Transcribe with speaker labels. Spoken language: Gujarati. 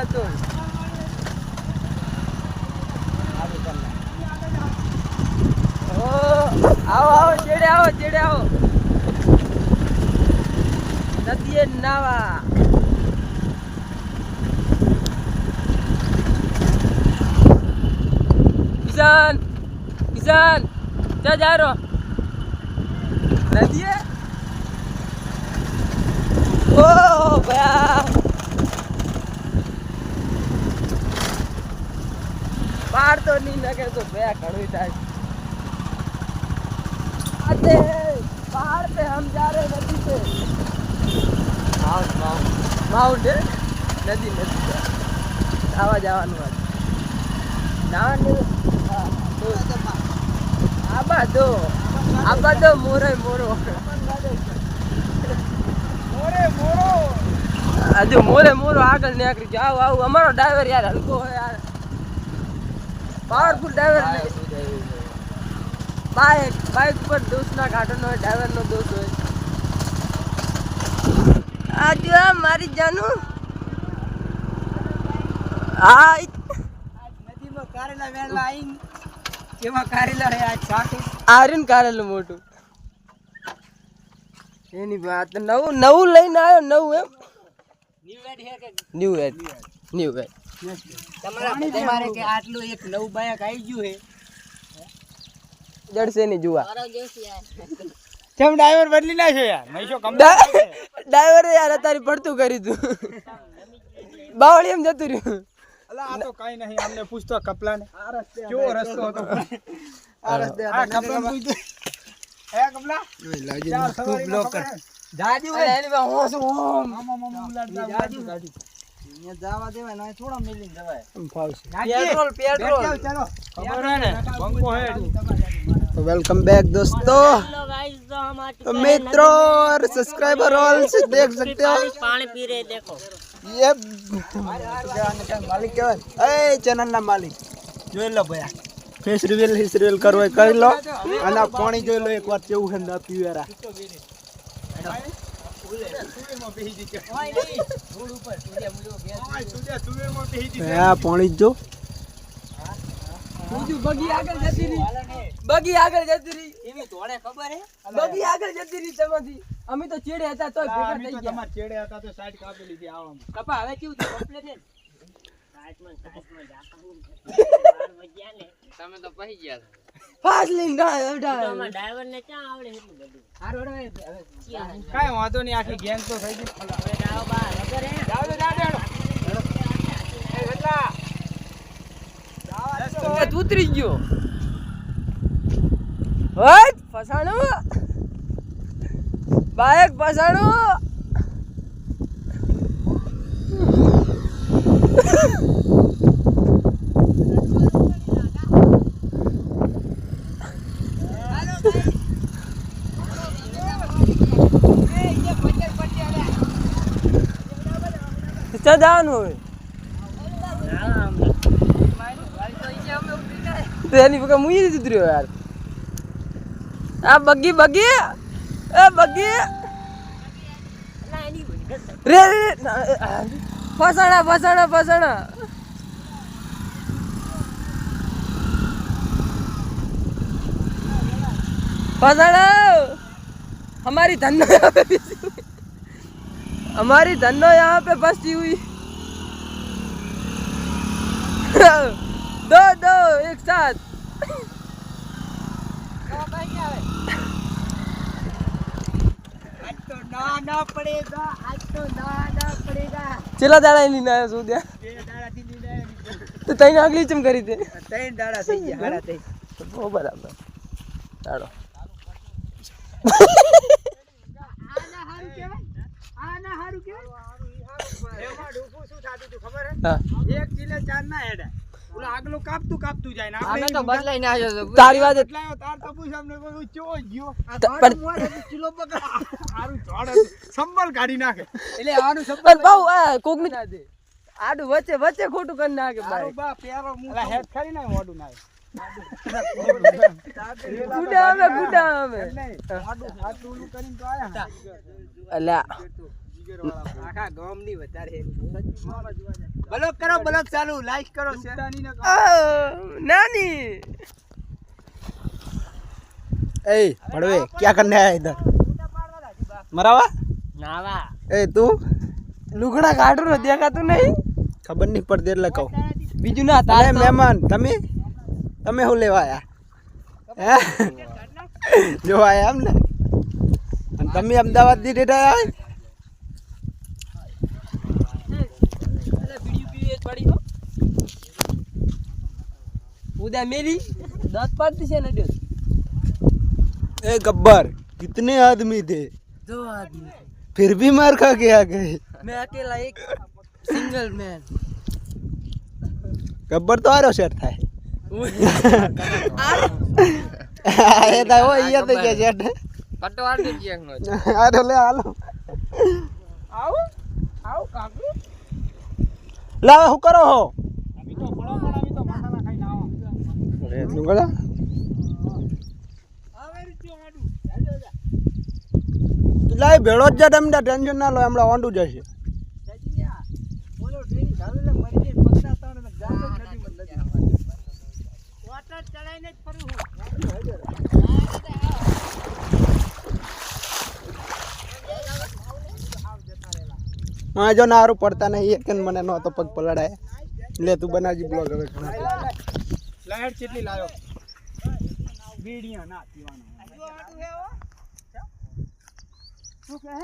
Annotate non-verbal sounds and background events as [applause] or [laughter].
Speaker 1: હતો આવો આવો ચેડે આવો ચેડે આવો. નદીએ નાવા. કિસાન કિસાન જા જા નદીએ ઓ ભયા ઝાડ તો નહીં લાગે તો બે ઘણું થાય. અરે પહાડ પે હમ જા રહે નદી પે માઉન્ટ માઉન્ટ માઉન્ટ હે? નદી નદી. આવા જવાનું આજ નાવાનું આ બાદો આ બાદો મોરે મોરો. મોરે મોરો. હજુ મોરે મોરો આગળ નીકળી જાવ આવું અમારો ડ્રાઈવર યાર હલકો હોય યાર. પાવરફુલ ડ્રાઈવર બાઇક બાઇક પર દોષ ના કાઢવાનો હોય ડ્રાઈવર નો દોષ હોય. આ જો મારી જાનું. હા
Speaker 2: નદીમાં કારેલા વેલા આવીને કેવા કારેલા આજ સાકુ
Speaker 1: આર્યન કારેલું મોટું. એની વાત નવું નવું લઈને આવ્યો નવું એમ. ન્યુ એડ ન્યુ એડ
Speaker 2: તમારા તમારે કે આટલું એક નવું બાયક આવી ગયું હે?
Speaker 1: જડશે ની જુવા
Speaker 2: કેમ ડ્રાઈવર બદલી નાખ્યો યાર? મૈસો
Speaker 1: ડ્રાઈવરે યાર અત્યારે પડતું કરી તું. બાવળી એમ જતું રહ્યું.
Speaker 3: અલા આ તો કઈ નહીં અમને પૂછતો કપલાને. કેવો રસ્તો હતો
Speaker 2: આ રસ્તે
Speaker 3: આ કપલાને પૂછતો હે કપલા? ચાર સવારી
Speaker 2: બ્લોક કર. જાજુ
Speaker 1: એની પાસે હોશ ઓમ.
Speaker 3: મામા મામા ઉલાડતા
Speaker 2: જાજુ.
Speaker 3: ગાડી
Speaker 2: અહીંયા જવા દેવાય ના થોડા મિલીને જવાય
Speaker 1: પેટ્રોલ પેટ્રોલ
Speaker 2: ચાલો
Speaker 3: ખબર હે ને બંકો હે
Speaker 1: तो वेलकम बैक दोस्तों तो मित्रों और सब्सक्राइबर ऑल से देख सकते हो
Speaker 4: पानी पी रहे देखो
Speaker 1: ये मालिक क्या है चैनल ना मालिक
Speaker 3: જોઈ લો ભયા ફેસ રિવીલ હિસ રિવીલ કરવો હોય કરી લો અને આ પાણી જોઈ લો એકવાર કેવું છે ના પીવેરા હા પાણી જો
Speaker 1: બગી આગળ જતી રહી બગી આગળ જતી રહી.
Speaker 2: એવી ધોળે ખબર હે?
Speaker 1: બગી આગળ જતી રહી તમારી અમે તો ચેડે હતા તો ભેગા થઈ ગયા.
Speaker 3: તમારે ચેડે હતા તો સાઈડ કાપી લીધી આવામાં.
Speaker 2: કપા હવે કેવું કમ્પ્લીટ? [laughs]
Speaker 4: તમે તો પહી ગયા
Speaker 1: ફાસ લઈને ના અઢાર
Speaker 4: ડ્રાઈવર ને ક્યાં આવડે એટલું બધું?
Speaker 2: હારું હેડો હવે- હવે
Speaker 4: ક્યાં?
Speaker 3: કાંઈ વાંધો નહીં આખી ગેંગ તો થઈ ગઈ.
Speaker 4: હવે જાઓ બહાર વગર હે
Speaker 3: જાવ દે જાવ એ
Speaker 1: ઉતરી ગયો. હટ ફસાણો બાઈક ફસાણો તો જવાનું હોય તેની પગા મુઈ દીધું રહ્યો યાર? આ બગી બગી, એ બગી. રે રે ફસાણા ફસાણા ફસાણા. ફસાણા! અમારી ધન हमारी धनो यहाँ पे फंसी हुई दो दो एक साथ
Speaker 2: આજ તો ના ના પડેગા આજ તો ના ના પડેગા
Speaker 1: ચેલા દાડા એની ના શું ત્યાં
Speaker 2: બે દાડાથી લીધા હે.
Speaker 1: તો તઈને આગલી ચમ કરી દે
Speaker 2: ત્રણ દાડા થઈ ગયા હાડા થઈ
Speaker 1: બહુ બરાબર ચાલો
Speaker 3: એક કિલો ચાર ના હેડે. ઓલો આગલું કાપતું કાપતું જાય ને આપણે
Speaker 2: તો બદલાઈને આવ્યો તો
Speaker 1: તારી વાત
Speaker 3: બદલાયો તાર તો પૂછ અમને કોઈ ચો ગયો.
Speaker 2: આ
Speaker 1: પણ-
Speaker 2: કિલો પકડ.
Speaker 3: આરું સંભળ કાઢી નાખે.
Speaker 2: એટલે આનું સબ
Speaker 1: બહુ આ કોકની આડું વચ્ચે વચ્ચે ખોટું કરી નાખે ભાઈ.
Speaker 3: બા પ્યારો મું હેડ ખરી ના મોઢું ના
Speaker 1: ગુડા આવે ગુડા
Speaker 3: હાથ ઓલું કરીને તો આયા
Speaker 1: અલ્યા
Speaker 3: જીગર વાળા
Speaker 2: આખા ગામની વધારે
Speaker 3: બ્લોક કરો બ્લોક ચાલુ. લાઈક કરો
Speaker 1: નાની.
Speaker 5: એ ભડવે ક્યાં કરને આયા ઇધર મરાવા?
Speaker 4: નાવા.
Speaker 5: એ તું?
Speaker 1: લુગડા કાઢો ને દેખાતું નહીં?
Speaker 5: ખબર નહીં પડતી એટલે કહું.
Speaker 1: બીજું ના તારે
Speaker 5: મહેમાન તમે? તમે હું લેવા આયા? [laughs] જો આયા એમ ને તમે અમદાવાદથી ડેટા આવ્યા?
Speaker 1: ઉદા મેરી દસ પાડતી છે ને ડ્યો
Speaker 5: ए गब्बर कितने आदमी थे
Speaker 1: दो आदमी
Speaker 5: फिर भी मार खा के आ गए
Speaker 1: मैं अकेला एक सिंगल मैन
Speaker 5: ગબ્બર તો આરો શેઠ થાય એ તો હોય અહીંયા તો કે શેઠ
Speaker 4: પટવાડ દે ક્યાંક નો
Speaker 5: આરો લે હાલો
Speaker 3: આવો આવો કાકુ
Speaker 5: લાવે શું કરો હો? એટલું કરો તું લાય ભેળો જ જા તમને ટેન્શન ના લો હમણાં ઓંડું જશે.
Speaker 3: બોલો જ ચાલે મરી જાય પગના તાણ ને જાતો જ નથી મતલબ
Speaker 4: વોટર ચડાઈને જ ફરું હું
Speaker 5: હા જો ના હારું પડતા નહીં. એક ને મને નહોતો પગ પલડાય લે તું બનાવજી બ્લોગ હવે
Speaker 3: લાઈટ કેટલી લાવ્યો બીડીઓ ના પીવાનો. શું કહે?